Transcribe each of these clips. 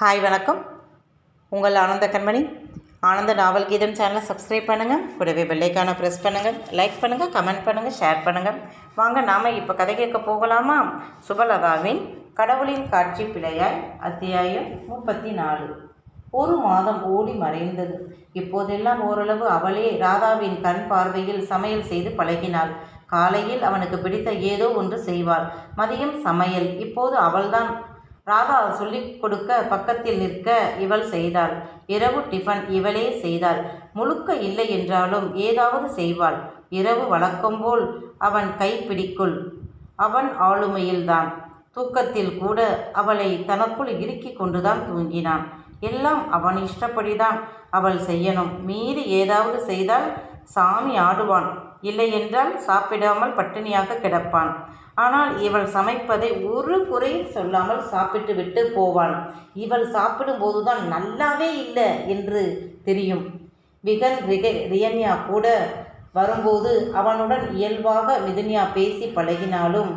Hi வணக்கம். உங்கள் ஆனந்த கண்மணி. ஆனந்த நாவல் கீதம் சேனலை சப்ஸ்கிரைப் பண்ணுங்கள் கூடவே பெல்லைக்கான ப்ரெஸ் பண்ணுங்கள் லைக் பண்ணுங்கள் கமெண்ட் பண்ணுங்கள் ஷேர் பண்ணுங்கள் வாங்க நாம் இப்போ கதை கேட்க போகலாமா? சுபலதாவின் கடவுளின் காட்சி பிழையாய் அத்தியாயம் முப்பத்தி நாலு ஒரு மாதம் ஓடி மறைந்தது. இப்போதெல்லாம் ஓரளவு அவளே ராதாவின் கண் பார்வையில் சமையல் செய்து பழகினாள். காலையில் அவனுக்கு பிடித்த ஏதோ ஒன்று செய்வாள். மதியம் சமையல். இப்போது அவள்தான். ராதா சொல்லிக் கொடுக்க பக்கத்தில் நிற்க இவள் செய்தாள். இரவு டிஃபன் இவளே செய்தாள். முழுக்க இல்லை என்றாலும் ஏதாவது செய்வாள். இரவு வழக்கம்போல் அவன் கைப்பிடிக்குள். அவன் ஆளுமையில்தான். தூக்கத்தில் கூட அவளை தனக்குள் இறுக்கி கொண்டுதான் தூங்கினான். எல்லாம் அவன் இஷ்டப்படிதான் அவள் செய்யணும். மீறி ஏதாவது செய்தால் சாமி ஆடுவான். இல்லையென்றால் சாப்பிடாமல் பட்டினியாக கிடப்பான். ஆனால் இவள் சமைப்பதை ஒரு குறை சொல்லாமல் சாப்பிட்டு விட்டு போவாள். இவள் சாப்பிடும்போதுதான் நல்லாவே இல்லை என்று தெரியும். விகன் ரிக ரியன்யா கூட வரும்போது அவனுடன் இயல்பாக மிதுன்யா பேசி பழகினாலும்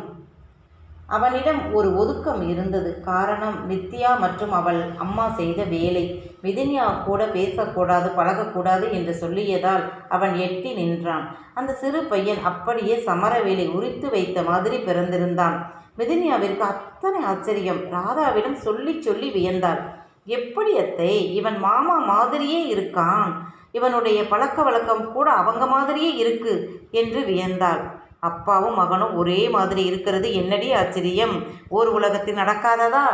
அவனிடம் ஒரு ஒதுக்கம் இருந்தது. காரணம் வித்யா மற்றும் அவள் அம்மா செய்த வேலை. விதின்யா கூட பேசக்கூடாது பழகக்கூடாது என்று சொல்லியதால் அவன் எட்டி நின்றான். அந்த சிறு பையன் அப்படியே சமரவேலை உரித்து வைத்த மாதிரி பிறந்திருந்தான். விதின்யாவிற்கு அத்தனை ஆச்சரியம். ராதாவிடம் சொல்லி சொல்லி வியந்தாள். எப்படி அத்தை? இவன் மாமா மாதிரியே இருக்கான். இவனுடைய பழக்க வழக்கம் கூட அவங்க மாதிரியே இருக்கு என்று வியந்தாள். அப்பாவும் மகனும் ஒரே மாதிரி இருக்கிறது என்னடி ஆச்சரியம்? ஓர் உலகத்தில் நடக்காததா?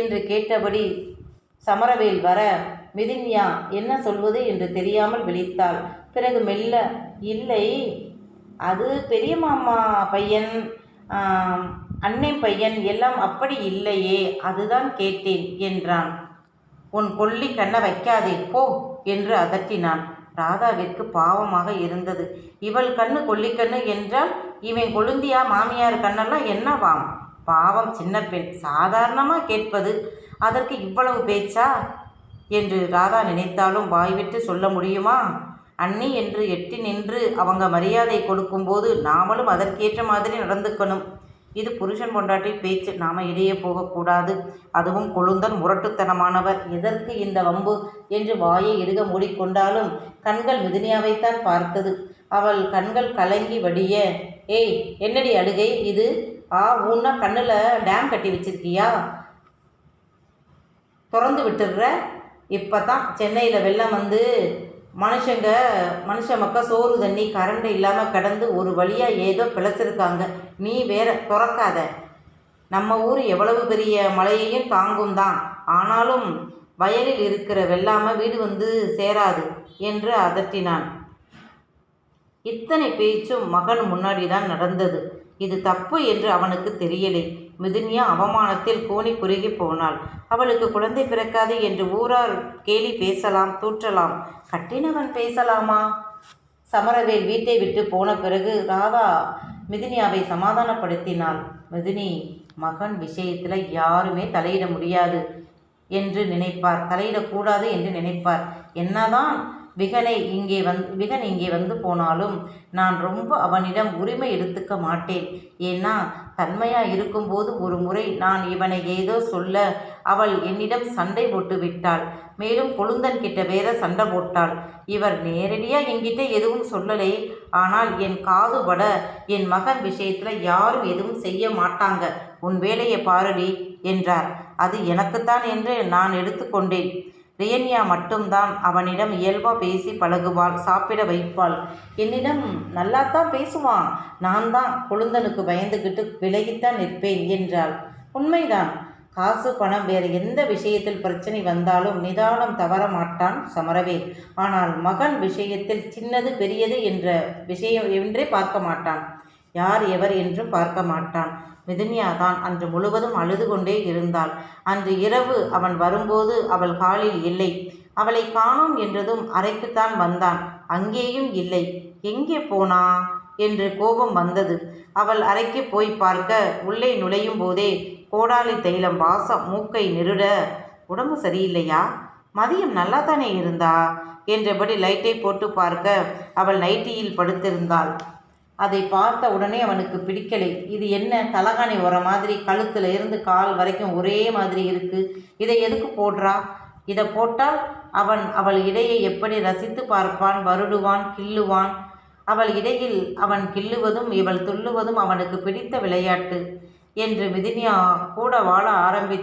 என்று கேட்டபடி சமரவேல் வர மிதின்யா என்ன சொல்வது? என்று தெரியாமல் விழித்தாள். பிறகு மெல்ல இல்லை அது பெரிய மாமா பையன் அன்னை பையன் எல்லாம் அப்படி இல்லையே அதுதான் கேட்டேன் என்றான். உன் கொல்லி கண்ணை வைக்காதே போ என்று அதட்டினான். ராதாவிற்கு பாவமாக இருந்தது. இவள் கண்ணு கொல்லிக்கண்ணு என்றால் இவன் கொழுந்தியா மாமியார் கண்ணெல்லாம் என்னவாம்? பாவம் சின்ன பெண் சாதாரணமாக கேட்பது? அதற்கு இவ்வளவு பேச்சா? என்று ராதா நினைத்தாலும் வாய்விட்டு சொல்ல முடியுமா? அண்ணி என்று எட்டி நின்று அவங்க மரியாதை கொடுக்கும்போது நாமளும் அதற்கேற்ற மாதிரி நடந்துக்கணும். இது புருஷன் பொண்டாட்டி பேச்சு. நாம இடையே போகக்கூடாது அதுவும் கொழுந்தன் முரட்டுத்தனமானவர். எதற்கு இந்த வம்பு? என்று வாயை இறுக மூடிக்கொண்டாலும் கண்கள் மிதுனியாவைத்தான் பார்த்தது. அவள் கண்கள் கலங்கி வடிய ஏய் என்னடி அழுகை இது? ஆ ஊன்னா கண்ணில் டேம் கட்டி வச்சிருக்கியா? திறந்து விட்டுடுற? இப்போ தான் சென்னையில் வெள்ளம் வந்து மனுஷங்க மனுஷ மக்கள் சோறு தண்ணி கரண்ட் இல்லாமல் கடந்து ஒரு வழியாக ஏதோ பிழைச்சிருக்காங்க. நீ வேற திறக்காத. நம்ம ஊர் எவ்வளவு பெரிய மழையையும் தாங்கும் தான். ஆனாலும் வயலில் இருக்கிற வெள்ளாம வீடு வந்து சேராது என்று அதட்டினான். இத்தனை பேச்சும் மகன் முன்னாடி தான் நடந்தது. இது தப்பு என்று அவனுக்கு தெரியலை. மிதுன்யா அவமானத்தில் கூனி குறுகி போனாள். அவளுக்கு குழந்தை பிறக்காது என்று ஊரார் கேலி பேசலாம் தூற்றலாம். கட்டினவன் பேசலாமா? சமரவேல் வீட்டை விட்டு போன பிறகு ராதா மிதுனியாவை சமாதானப்படுத்தினாள். மிதுனி மகன் விஷயத்தில் யாருமே தலையிட முடியாது என்று நினைப்பார். தலையிடக்கூடாது என்று நினைப்பார். என்னதான் விகனை இங்கே வந் விகன் இங்கே வந்து போனாலும் நான் ரொம்ப அவனிடம் உரிமை எடுத்துக்க மாட்டேன். ஏன்னா தன்மையா இருக்கும்போது ஒரு முறை நான் இவனை ஏதோ சொல்ல அவள் என்னிடம் சண்டை போட்டு விட்டாள். மேலும் கொழுந்தன் கிட்ட வேற சண்டை போட்டாள். இவர் நேரடியா என்கிட்ட எதுவும் சொல்லலை. ஆனால் என் காது பட என் மகன் விஷயத்துல யாரும் எதுவும் செய்ய மாட்டாங்க. உன் வேலையை பாருடி என்றார். அது எனக்குத்தான் என்று நான் எடுத்துக்கொண்டேன். ரியன்யா மட்டும்தான் அவனிடம் இயல்பாக பேசி பழகுவாள் சாப்பிட வைப்பாள். என்னிடம் நல்லாத்தான் பேசுவான். நான் தான் கொழுந்தனுக்கு பயந்துக்கிட்டு விலகித்தான் நிற்பேன் என்றாள். உண்மைதான். காசு பணம் வேறு எந்த விஷயத்தில் பிரச்சனை வந்தாலும் நிதானம் தவற மாட்டான் சமரவேல். ஆனால் மகன் விஷயத்தில் சின்னது பெரியது என்ற விஷயம் என்றே பார்க்க மாட்டான். யார் எவர் என்றும் பார்க்க மாட்டான். மிதுன்யா தான் அன்று முழுவதும் அழுது கொண்டே இருந்தாள். அன்று இரவு அவன் வரும்போது அவள் காலில் இல்லை. அவளை காணோம் என்றதும் அறைக்குத்தான் வந்தான். அங்கேயும் இல்லை. எங்கே போனா? என்று கோபம் வந்தது. அவள் அறைக்கு போய் பார்க்க உள்ளே நுழையும் போதே கோடாலி தைலம் வாசம் மூக்கை நெருட உடம்பு சரியில்லையா? மதியம் நல்லா தானே இருந்தா? என்றபடி லைட்டை போட்டு பார்க்க அவள் நைட்டியில் படுத்திருந்தாள். அதை பார்த்த உடனே அவனுக்கு பிடிக்கலை. இது என்ன? தலகாணி உர மாதிரி கழுத்தில் இருந்து கால் வரைக்கும் ஒரே மாதிரி இருக்கு. இதை எதுக்கு போடுறா? இதை போட்டால் அவன் அவள் இடையை எப்படி ரசித்து பார்ப்பான்? வருடுவான்? கிள்ளுவான்? அவள் இடையில் அவன் கிள்ளுவதும் இவள் துள்ளுவதும் அவனுக்கு பிடித்த விளையாட்டு. என்று மிதினியா கூட வாழ ஆரம்பி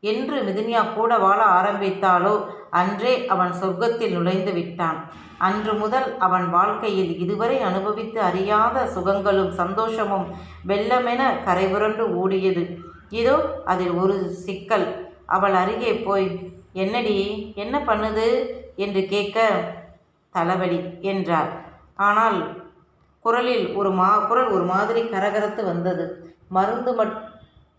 என்று மிதினியா கூட வாழ ஆரம்பித்தாலோ அன்றே அவன் சொர்க்கத்தில் நுழைந்து விட்டான். அன்று முதல் அவன் வாழ்க்கையில் இதுவரை அனுபவித்து அறியாத சுகங்களும் சந்தோஷமும் வெள்ளமென கரைபுரண்டு ஓடியது. இதோ அதில் ஒரு சிக்கல். அவள் அருகே போய் என்னடி என்ன பண்ணுது? என்று கேட்க தலைவலி என்றார் ஆனால் குரலில் ஒரு மா குரல் ஒரு மாதிரி கரகரத்து வந்தது. மருந்து மட்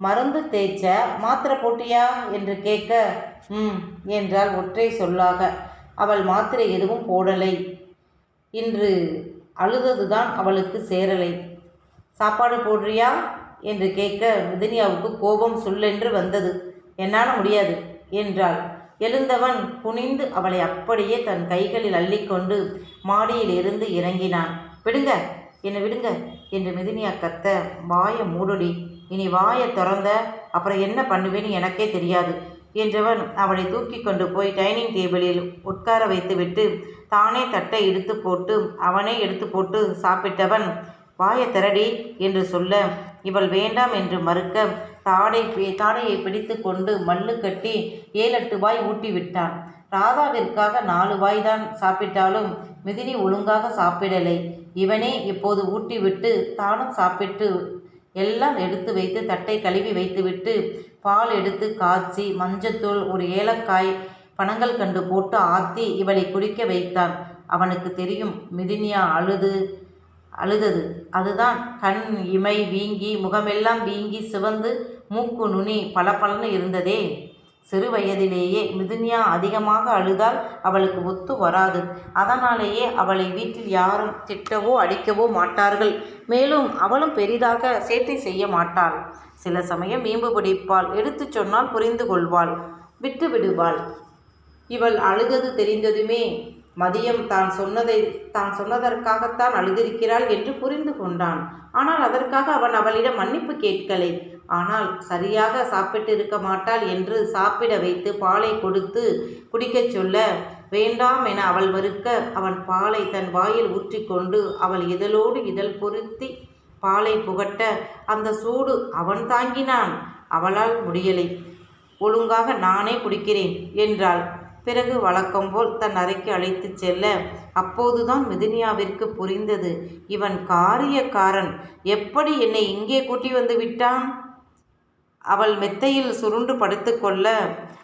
மருந்து தேய்ச்ச மாத்திரை போட்டியா என்று கேட்க ம் என்றால் ஒற்றை சொல்லாக. அவள் மாத்திரை எதுவும் போடலை. இன்று அழுததுதான் அவளுக்கு சேரலை. சாப்பாடு போடுறியா? என்று கேட்க மிதினியாவுக்கு கோபம் சொல்லென்று வந்தது. என்னால் முடியாது என்றாள். எழுந்தவன் குனிந்து அவளை அப்படியே தன் கைகளில் அள்ளிக்கொண்டு மாடியில் இருந்து இறங்கினான். விடுங்க என்னை விடுங்க என்று மிதினியா கத்த வாய மூடுடி. இனி வாயை திறந்த அப்புறம் என்ன பண்ணுவேன்னு எனக்கே தெரியாது என்றவன் அவளை தூக்கி கொண்டு போய் டைனிங் டேபிளில் உட்கார வைத்துவிட்டு தானே தட்டை எடுத்து போட்டு அவனே எடுத்து போட்டு சாப்பிட்டவன் வாயை திரடி என்று சொல்ல இவள் வேண்டாம் என்று மறுக்க தாடை தாடையை பிடித்து கொண்டு மல்லு கட்டி ஏழெட்டு வாய் ஊட்டி விட்டான். ராதாவிற்காக நாலு வாய் தான் சாப்பிட்டாலும் மிதினி ஒழுங்காக சாப்பிடலை. இவனே இப்போது ஊட்டிவிட்டு தானும் சாப்பிட்டு எல்லாம் எடுத்து வைத்து தட்டை கழுவி வைத்துவிட்டு பால் எடுத்து காய்ச்சி மஞ்சத்தூள் ஒரு ஏலக்காய் பனங்கள் கண்டு போட்டு ஆத்தி இவளை குடிக்க வைத்தான். அவனுக்கு தெரியும் மிதினியா அழுது அழுதது. அதுதான் கண் இமை வீங்கி முகமெல்லாம் வீங்கி சிவந்து மூக்கு நுனி பளபளன்னு இருந்ததே. சிறு வயதிலேயே மிதுன்யா அதிகமாக அழுதால் அவளுக்கு ஒத்து வராது. அதனாலேயே அவளை வீட்டில் யாரும் திட்டவோ அடிக்கவோ மாட்டார்கள். மேலும் அவளும் பெரிதாக சேர்த்தை செய்ய மாட்டாள். சில சமயம் வீம்பு பிடிப்பாள். எடுத்துச் சொன்னால் புரிந்து கொள்வாள். விட்டு விடுவாள். இவள் அழுதது தெரிந்ததுமே மதியம் தான் சொன்னதை தான் சொன்னதற்காகத்தான் அழுதிருக்கிறாள் என்று புரிந்து கொண்டான். ஆனால் அதற்காக அவன் அவளிடம் மன்னிப்பு கேட்கலை. ஆனால் சரியாக சாப்பிட்டு இருக்க மாட்டாள் என்று சாப்பிட வைத்து பாலை கொடுத்து குடிக்கச் சொல்ல வேண்டாம் என அவள் மறுக்க அவன் பாலை தன் வாயில் ஊற்றிக்கொண்டு அவள் இதழோடு இதழ் பொருத்தி பாலை புகட்ட அந்த சூடு அவன் தாங்கினான் அவளால் முடியலை. ஒழுங்காக நானே குடிக்கிறேன் என்றாள். பிறகு வழக்கம்போல் தன் அறைக்கு அழைத்துச் செல்ல அப்போதுதான் மிதினியாவிற்கு புரிந்தது. இவன் காரியக்காரன் எப்படி என்னை இங்கே கூட்டி வந்து விட்டான்? அவள் மெத்தையில் சுருண்டு படுத்துக்கொள்ள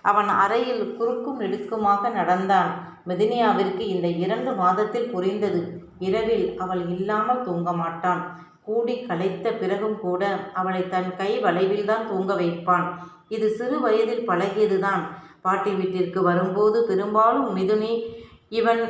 அவன் அறையில் குறுக்கும் நெடுக்குமாக நடந்தான். மெதினியாவிற்கு இந்த இரண்டு மாதத்தில் புரிந்தது. இரவில் அவள் இல்லாமல் தூங்க மாட்டான். கூடி களைத்த பிறகும் கூட அவளை தன் கை வளைவில்தான் தூங்க வைப்பான். இது சிறு வயதில் பழகியதுதான். பாட்டி வீட்டிற்கு வரும்போது பெரும்பாலும் மிதுனி இவன்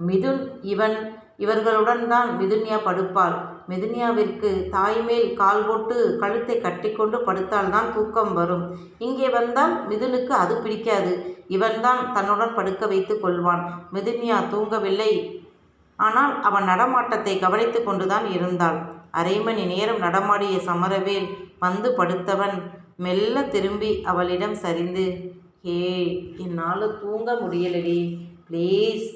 மிதுன் இவன் இவர்களுடன் தான் மிதுன்யா படுப்பாள். மிதுன்யாவிற்கு தாய்மேல் கால் போட்டு கழுத்தை கட்டிக்கொண்டு படுத்தால்தான் தூக்கம் வரும். இங்கே வந்தால் மிதுனுக்கு அது பிடிக்காது. இவன்தான் தன்னுடன் படுக்க வைத்து கொள்வான். மிதுன்யா தூங்கவில்லை. ஆனால் அவன் நடமாட்டத்தை கவனித்து கொண்டுதான் இருந்தாள். அரை மணி நேரம் நடமாடிய சமரவேல் வந்து படுத்தவன். மெல்ல திரும்பி அவளிடம் சரிந்து ஏ என்னால் தூங்க முடியலடி. ப்ளீஸ்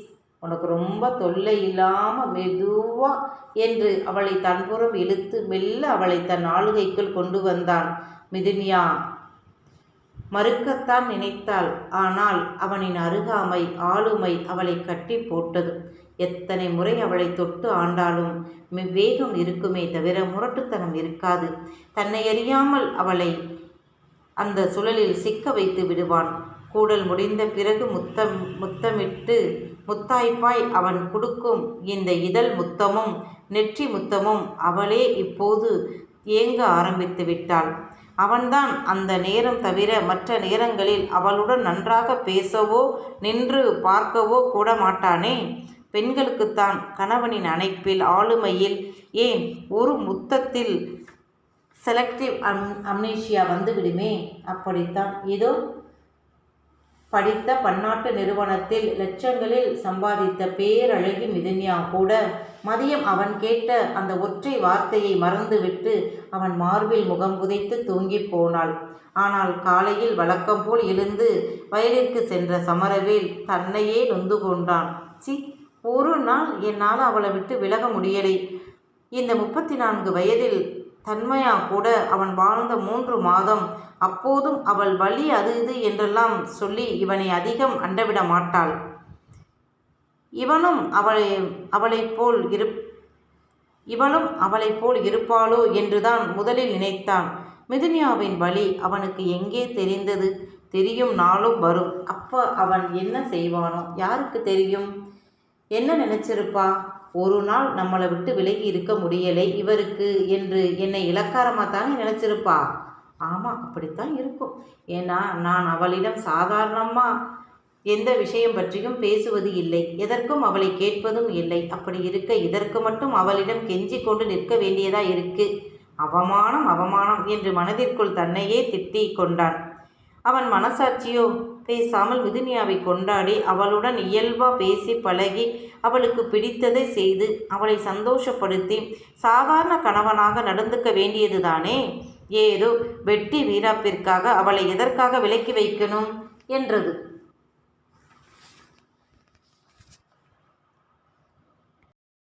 உனக்கு ரொம்ப தொல்லை இல்லாமல் மெதுவா என்று அவளை தன்புறம் இழுத்து மெல்ல அவளை தன் ஆளுகைக்குள் கொண்டு வந்தான். மிதுனியா மறுக்கத்தான் நினைத்தாள். ஆனால் அவனின் அருகாமை ஆளுமை அவளை கட்டி போட்டது. எத்தனை முறை அவளை தொட்டு ஆண்டாலும் வேகம் இருக்குமே தவிர முரட்டுத்தனம் இருக்காது. தன்னை அறியாமல் அவளை அந்த சுழலில் சிக்க வைத்து விடுவான். கூடல் முடிந்த பிறகு முத்தம் முத்தமிட்டு முத்தாய்ப்பாய் அவன் கொடுக்கும் இந்த இதழ் முத்தமும் நெற்றி முத்தமும் அவளே இப்போது ஏங்க ஆரம்பித்து விட்டாள். அவன்தான் அந்த நேரம் தவிர மற்ற நேரங்களில் அவளுடன் நன்றாக பேசவோ நின்று பார்க்கவோ கூட மாட்டானே பெண்களுக்குத்தான் கணவனின் அணைப்பில் ஆளுமையில் ஏன் ஒரு முத்தத்தில் செலக்டிவ் அம் அம்னேஷியா வந்துவிடுமே? அப்படித்தான். ஏதோ படித்த பன்னாட்டு நிறுவனத்தில் லட்சங்களில் சம்பாதித்த பேரழகி மிதுன்யா கூட மதியம் அவன் கேட்ட அந்த ஒற்றை வார்த்தையை மறந்துவிட்டு அவன் மார்பில் முகம் புதைத்து தூங்கிப் போனாள். ஆனால் காலையில் வழக்கம் போல் எழுந்து வயலிற்கு சென்ற சமரவேல் தன்னையே நொந்து கொண்டான். சி ஒரு நாள் என்னால் அவளை விட்டு விலக முடியலை. இந்த முப்பத்தி நான்கு வயதில் தன்மையா கூட அவன் வாழ்ந்த மூன்று மாதம். அப்போதும் அவள் வழி அது இது என்றெல்லாம் சொல்லி இவனை அதிகம் அண்டவிட மாட்டாள். இவனும் அவளை அவளைப் போல் இரு இவளும் அவளைப் போல் இருப்பாளோ என்றுதான் முதலில் நினைத்தான். மிதுனியாவின் வழி அவனுக்கு எங்கே தெரிந்தது? தெரியும் நாளும் வரும். அப்போ அவன் என்ன செய்வானோ? யாருக்கு தெரியும்? என்ன நினைச்சிருப்பா? ஒரு நாள் நம்மளை விட்டு விலகி இருக்க முடியலை. இவருக்கு என்று என்னை இலக்காரமாக தானே நினச்சிருப்பா. ஆமாம் அப்படித்தான் இருக்கும். ஏன்னா நான் அவளிடம் சாதாரணமாக எந்த விஷயம் பற்றியும் பேசுவது இல்லை. எதற்கும் அவளை கேட்பதும் இல்லை. அப்படி இருக்க இதற்கு மட்டும் அவளிடம் கெஞ்சி கொண்டு நிற்க வேண்டியதா இருக்கு. அவமானம் அவமானம் என்று மனதிற்குள் தன்னையே திட்டிக் கொண்டான். அவன் மனசாட்சியோ பேசாமல் மிதுனியாவை கொண்டாடி அவளுடன் இயல்பா பேசி பழகி அவளுக்கு பிடித்ததை செய்து அவளை சந்தோஷப்படுத்தி சாதாரண கணவனாக நடந்துக்க வேண்டியதுதானே? ஏதோ வெட்டி வீராப்பிற்காக அவளை எதற்காக விலக்கி வைக்கணும்? என்றது.